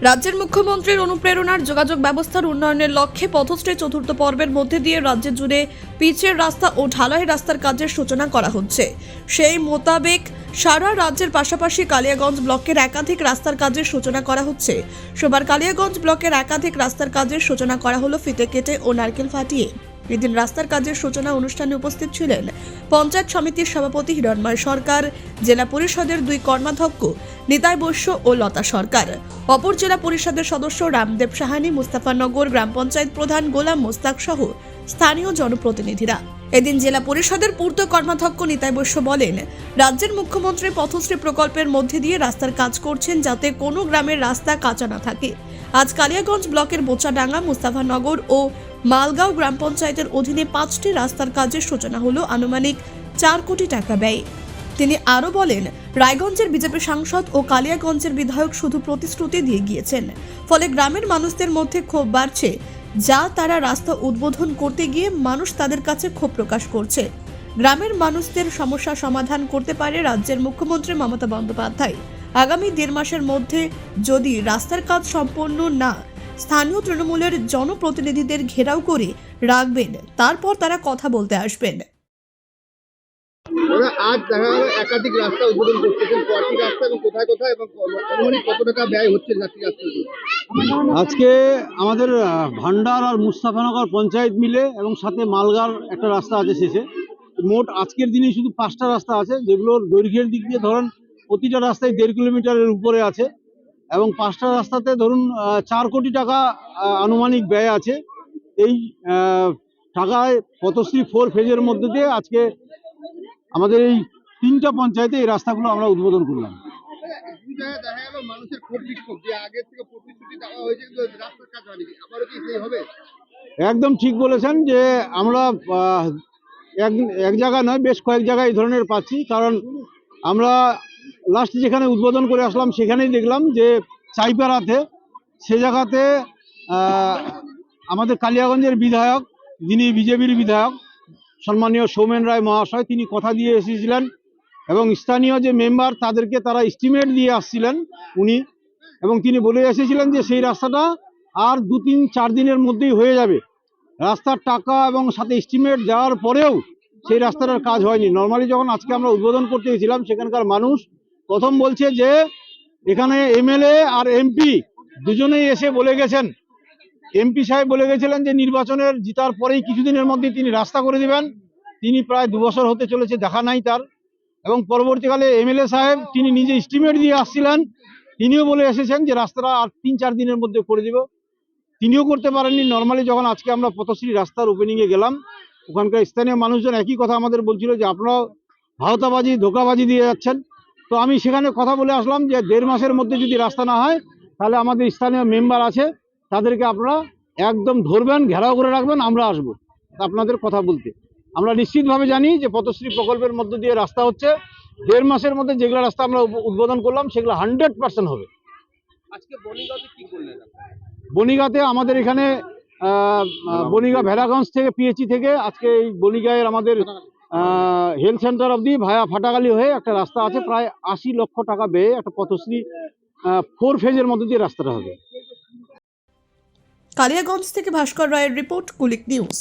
রাজ্যের মুখ্যমন্ত্রীর অনুপ্রেরণার যোগাযোগ ব্যবস্থার উন্নয়নের লক্ষ্যে পথশ্রী চতুর্থ পর্বের মধ্যে দিয়ে রাজ্য জুড়ে পিচের রাস্তা ও ঢালাই রাস্তার কাজের সূচনা করা হচ্ছে। সেই মোতাবেক সারা রাজ্যের পাশাপাশি কালিয়াগঞ্জ ব্লকের একাধিক রাস্তার কাজের সূচনা করা হচ্ছে। সোমবার কালিয়াগঞ্জ ব্লকের একাধিক রাস্তার কাজের সূচনা করা হলো ফিতে কেটে ও নারকেল ফাটিয়ে। এদিন রাস্তার কাজের সূচনা অনুষ্ঠানে উপস্থিত ছিলেন পঞ্চায়েত সমিতির সভাপতি হিরণময় সরকার, জেলা পরিষদের দুই কর্মাধ্যক্ষ নিতাই বৈশ্য ও লতা সরকার। অপর জেলা পরিষদের সদস্য রামদেব সাহানি মুস্তাফানগর গ্রাম পঞ্চায়েত প্রধান গোলাম মোস্তাক সহ স্থানীয় জনপ্রতিনিধিরা। এদিন জেলা পরিষদের পূর্ত কর্মাধ্যক্ষ নিতাই বৈশ্য বলেন, রাজ্যের মুখ্যমন্ত্রী পথশ্রী প্রকল্পের মধ্যে দিয়ে রাস্তার কাজ করছেন যাতে কোনো গ্রামের রাস্তা কাঁচা না থাকে। আজ কালিয়াগঞ্জ ব্লকের বোচাডাঙ্গা মুস্তাফানগর ও মালগাঁও গ্রাম পঞ্চায়েতের অধীনে পাঁচটি রাস্তার কাজের সূচনা হলো আনুমানিক চার কোটি টাকা ব্যয়। তিনি আরও বলেন, রায়গঞ্জের বিজেপি সাংসদ ও কালিয়াগঞ্জের বিধায়ক শুধু প্রতিশ্রুতি দিয়ে গিয়েছেন, ফলে গ্রামের মানুষদের মধ্যে ক্ষোভ বাড়ছে, যা তারা রাস্তা উদ্বোধন করতে গিয়ে মানুষ তাদের কাছে ক্ষোভ প্রকাশ করছে। গ্রামের মানুষদের সমস্যা সমাধান করতে পারে রাজ্যের মুখ্যমন্ত্রী মমতা বন্দ্যোপাধ্যায়। আগামী দেড় মাসের মধ্যে যদি রাস্তার কাজ সম্পন্ন না স্থানীয় তৃণমূলের জনপ্রতিনিধিদের ঘেরাও করে রাখবেন। তারপর তারা কথা বলতে আসবেন। আজ দেখা গেল একাধিক রাস্তা উদ্বোধন করতেছেন কয়টি রাস্তা এবং কোথায় কোথায় এবং আনুমানিক কত টাকা ব্যয় হচ্ছে যাত্রী রাস্তা আজকে আমাদের ভান্ডার আর মুস্তাফানগর পঞ্চায়েত মিলে এবং সাথে মালগার একটা রাস্তা আছে শেষে। মোট আজকের দিনে শুধু পাঁচটা রাস্তা আছে যেগুলোর দৈর্ঘ্যের দিক দিয়ে ধরেন প্রতিটা রাস্তায় দেড় কিলোমিটারের উপরে আছে। এবং পাঁচটা রাস্তাতে ধরুন চার কোটি টাকা আনুমানিক ব্যয় আছে। এই টাকায় পথশ্রী ফোর ফেজের মধ্যে দিয়ে আজকে আমাদের এই তিনটা পঞ্চায়েতে এই রাস্তাগুলো আমরা উদ্বোধন করলাম। একদম ঠিক বলেছেন যে আমরা এক এক নয়, বেশ কয়েক জায়গায় এই ধরনের পাচ্ছি, কারণ আমরা লাস্ট যেখানে উদ্বোধন করে আসলাম, সেখানেই দেখলাম যে চাইপাড়াতে, সে জায়গাতে আমাদের কালিয়াগঞ্জের বিধায়ক, যিনি বিজেপির বিধায়ক, সম্মানীয় সৌমেন রায় মহাশয়, তিনি কথা দিয়ে এসেছিলেন এবং স্থানীয় যে মেম্বার তাদেরকে তারা এস্টিমেট দিয়ে আসছিলেন উনি এবং তিনি বলে এসেছিলেন যে সেই রাস্তাটা আর দু তিন চার দিনের মধ্যেই হয়ে যাবে। রাস্তার টাকা এবং সাথে এস্টিমেট দেওয়ার পরেও সেই রাস্তাটার কাজ হয়নি। নর্মালি যখন আজকে আমরা উদ্বোধন করতে গেছিলাম, সেখানকার মানুষ প্রথম বলছে যে, এখানে এমএলএ আর এমপি দুজনেই এসে বলে গেছেন। এমপি সাহেব বলে গেছিলেন যে, নির্বাচনের জিতার পরেই কিছুদিনের মধ্যে তিনি রাস্তা করে দিবেন। তিনি প্রায় দু বছর হতে চলেছে, দেখা নাই তার। এবং পরবর্তীকালে এমএলএ সাহেব তিনি নিজে এস্টিমেট দিয়ে আসছিলেন। তিনিও বলে এসেছেন যে, রাস্তাটা আর তিন চার দিনের মধ্যে করে দিব। তিনিও করতে পারেননি। নর্মালি যখন আজকে আমরা পথশ্রী রাস্তার ওপেনিংয়ে গেলাম, ওখানকার স্থানীয় মানুষজন একই কথা আমাদের বলছিল যে, আপনারাও ভাওতাবাজি, ধোকাবাজি দিয়ে যাচ্ছেন। তো আমি সেখানে কথা বলে আসলাম যে দেড় মাসের মধ্যে যদি রাস্তা না হয় তাহলে আমাদের স্থানীয় মেম্বার আছে তাদেরকে আপনারা একদম ধরবেন ঘেরাও করে রাখবেন আমরা আসব আপনাদের কথা বলতে। আমরা নিশ্চিতভাবে জানি যে পথশ্রী প্রকল্পের মধ্য দিয়ে রাস্তা হচ্ছে দেড় মাসের মধ্যে যেগুলো রাস্তা আমরা উদ্বোধন করলাম সেগুলো হান্ড্রেড পার্সেন্ট হবে। আজকে বনিগাঁতে কি করলেন বনিগাতে আমাদের এখানে বনিগা ভেড়াগঞ্জ থেকে পিএইচি থেকে আজকে এই বনিগায়ের আমাদের হেলথ সেন্টার অবধি ভায়া ফাটাগালি হয়ে একটা রাস্তা আছে, প্রায় আশি লক্ষ টাকা ব্যয়ে একটা পথশ্রী ফোর ফেজের মধ্যে দিয়ে রাস্তাটা হবে। কালিয়াগঞ্জ থেকে ভাস্কর রায়ের রিপোর্ট কুলিক নিউজ।